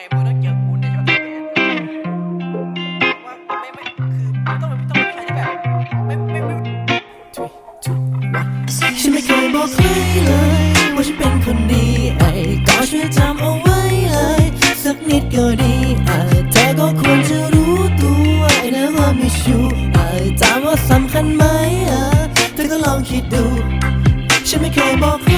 ไงมึงต้องเจอกูในช็อตที่แปดว่าไม่ไม่คือต้องเป็นต้องเป็นผู้ชายที่แบบไม่ไม่ไม่ ฉันไม่เคยบอกใครเลย ว่าฉันเป็นคนดีไอ้ก็ช่วยจำเอาไว้เลยสักนิดก็ดีไอ้เธอก็ควรจะรู้ตัวไอ้นะว่ามีชูไอ้ถามว่าสำคัญไหมอะเธอก็ลองคิดดู ฉันไม่เคยบอก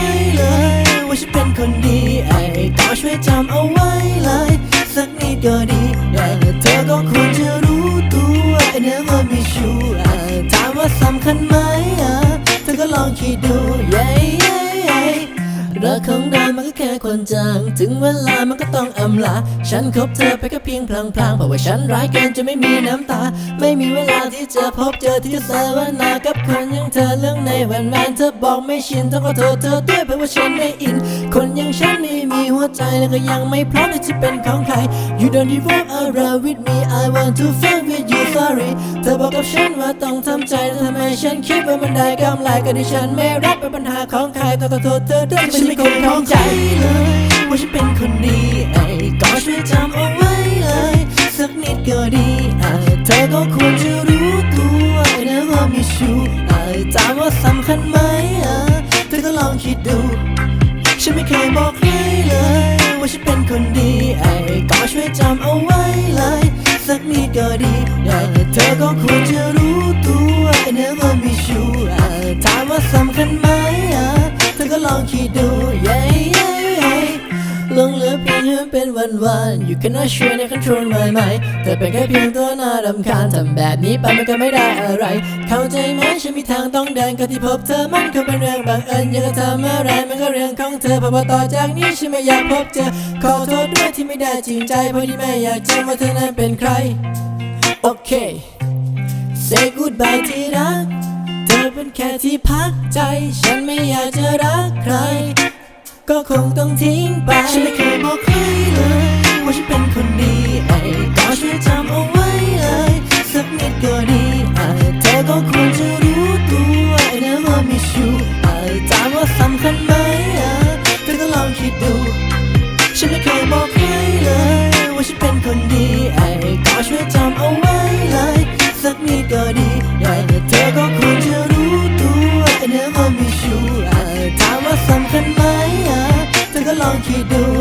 ลองคิดดู yeah yeah, yeah รักของเรามันก็ คนจางถึงเวลามันก็ต้องอำลา ฉันคบเธอไปแค่เพียงพลางๆเพราะว่าฉันร้ายเกินจะไม่มีน้ำตา ไม่มีเวลาที่จะพบเจอที่จะเสวนากับคนอย่างเธอเรื่องในวันแมนเธอบอกไม่ชินต้องขอโทษเธอด้วยเพราะว่าฉันไม่อิน คนอย่างฉันไม่มีหัวใจแล้วก็ยังไม่พร้อมที่จะเป็นของใคร You don't evolve around with me I want to fall with you sorry เธอบอกกับฉันว่าต้องทำใจแต่ทำไมฉันคิดว่ามันได้กำไรก็ที่ฉันไม่รับเป็นปัญหาของใครต้องขอโทษเธอด้วยที่ไม่คนของใจว่าฉันเป็นคนดีไอ้ก็ช่วยจำเอาไว้เลยสักนิดก็ดีไอ้เธอก็ควรจะรู้ตัวนะว่ามีชูไอ้ถามว่าสำคัญไหมอะเธอก็ลองคิดดู ฉันไม่เคยบอกใครเลย ว่าฉันเป็นคนดีไอ้ก็ช่วยจำเอาไว้เลยสักนิดก็ดีไอ้เธอก็ควรจะรู้ตัวนะว่ามีชูไอ้ถามว่าสำคัญไหมอะเธอก็ลองคิดดู ลงเหลือเพียงให้มันเป็นวันวันๆ You cannot ช่วยใน control my mind เธอเป็นแค่เพียงตัวน่ารำคาญทำแบบนี้ไปมันก็ไม่ได้อะไร เข้าใจไหมฉันมีทางต้องเดินก็ที่พบเธอมันก็เป็นเรื่องบังเอิญอยากจะทำอะไรมันก็เรื่องของเธอเพราะว่าต่อจากนี้ฉันไม่อยากพบเจอขอโทษด้วยที่ไม่ได้จริงใจเพราะที่ไม่อยากจำว่าเธอนั้นเป็นใครโอเค Say goodbye ที่รักเธอเป็นแค่ที่พักใจ ฉันไม่อยากจะรักใคร ก็คงต้องทิ้งไป ฉันไม่เคยบอกใครเลย ว่าฉันเป็นคนดีไอ้ก็ช่วยจำเอาไว้เลยสักนิดก็ดีไอ้เธอก็ควรจะ long you do